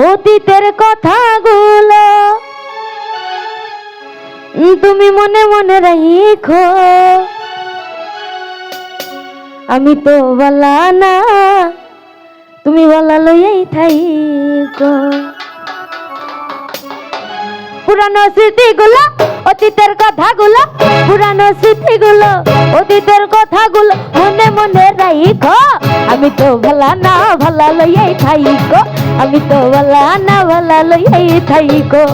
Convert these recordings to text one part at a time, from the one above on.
অতীতের কথাগুলো তুমি মনে মনে রাখো। আমি তো বলা না, তুমি বলা লইয়াই থাইকো। পুরানো স্মৃতিগুলো, অতীতের কথাগুলো, পুরানো স্মৃতিগুলো, অতীতের কথাগুলো মনে রাইখো। আমি তো ভালা না, ভালা লইয়াই থাইকো। আমি তো ভালা না, ভালা লইয়াই থাইকো।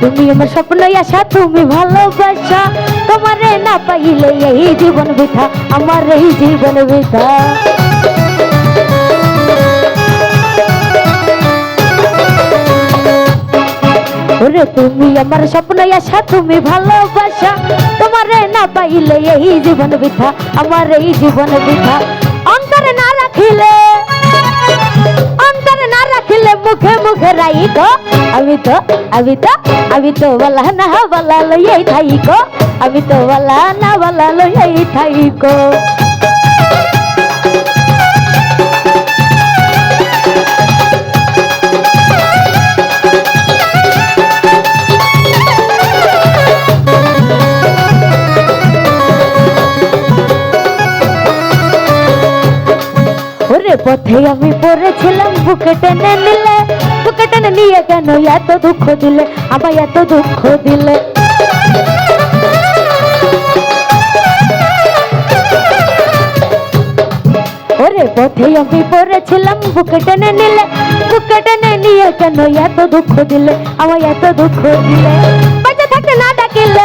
তুমি আমার স্বপ্ন আশা, তুমি ভালোবাসা। তোমারে না পাইলে এই জীবন বৃথা, আমার এই জীবন বৃথা। ওরে তুমি আমার স্বপ্ন আশা, তুমি ভালোবাসা। তোমারে না পাইলে এই জীবন বৃথা, আমার এই জীবন বৃথা। অন্তরে না রাখিলে মুখে মুখে রাই গো আমি তো আমি তো আমি তো বলা না বলা লইয়াই থাই গো আমি তো বলা না বলা লইয়াই থাই গো পথে আমি পড়েছিলাম, বুকে টেনে নিলে, বুকে টেনে নিয়ে কেন এত দুঃখ দিলে, আমায় এত দুঃখ দিলে? ওরে পথে আমি পড়েছিলাম, বুকে টেনে নিলে, বুকে টেনে নিয়ে কেন এত দুঃখ দিলে, আমায় এত দুঃখ দিলে? বাইতে থাকতে না ডাকিলে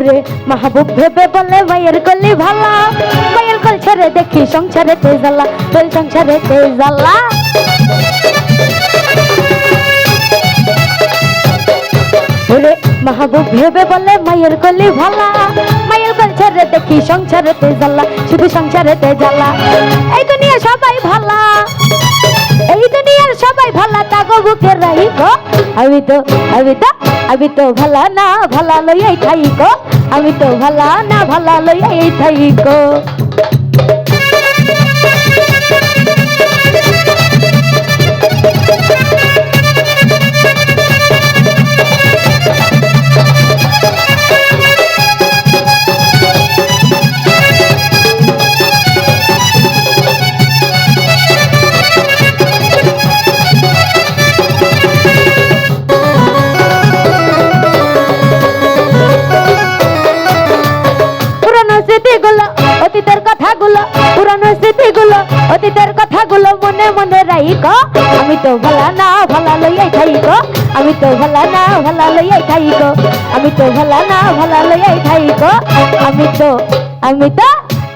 ওরে মাহবুব ভেবে বলে ভাইয়ের কলি ভালা। ভাইয়ের কল ছেড়ে দেখি সংসারে তে জ্বালা তোর সংসারে তে জ্বালা। ওরে, মাহবুব ভেবে বলে মায়ের কলি ভালা। মায়ের কল ছেড়ে দেখি সংসারে তে জ্বালা, শুধু সংসারে তে জ্বালা। এই দুনিয়া সবাই ভালা। বুকে রাই গো আমি তো আমি তো আমি তো ভালা না, ভালা লইয়াই থাই গো আমি তো ভালা না, ভালা লইয়াই থাই অতীতের কথাগুলো, পুরানো স্মৃতিগুলো, অতীতের কথাগুলো মনে মনে রাইক আমি তো ভালা না, ভালা লইয়াই খাইক আমি তো ভালা না, ভালা লইয়াই খাইক আমি তো ভালা না, ভালা লইয়াই খাইক আমি তো আমি তো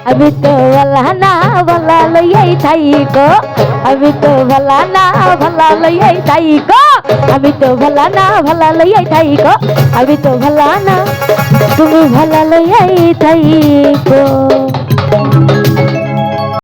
আমি তো ভালা না ভালা লইয়াই থাইকো আমি তো ভালা না ভালা লইয়াই থাইকো আমি তো ভালা না ভালা লইয়াই থাইকো আমি তো ভালা না তুমি ভালা লইয়াই থাইকো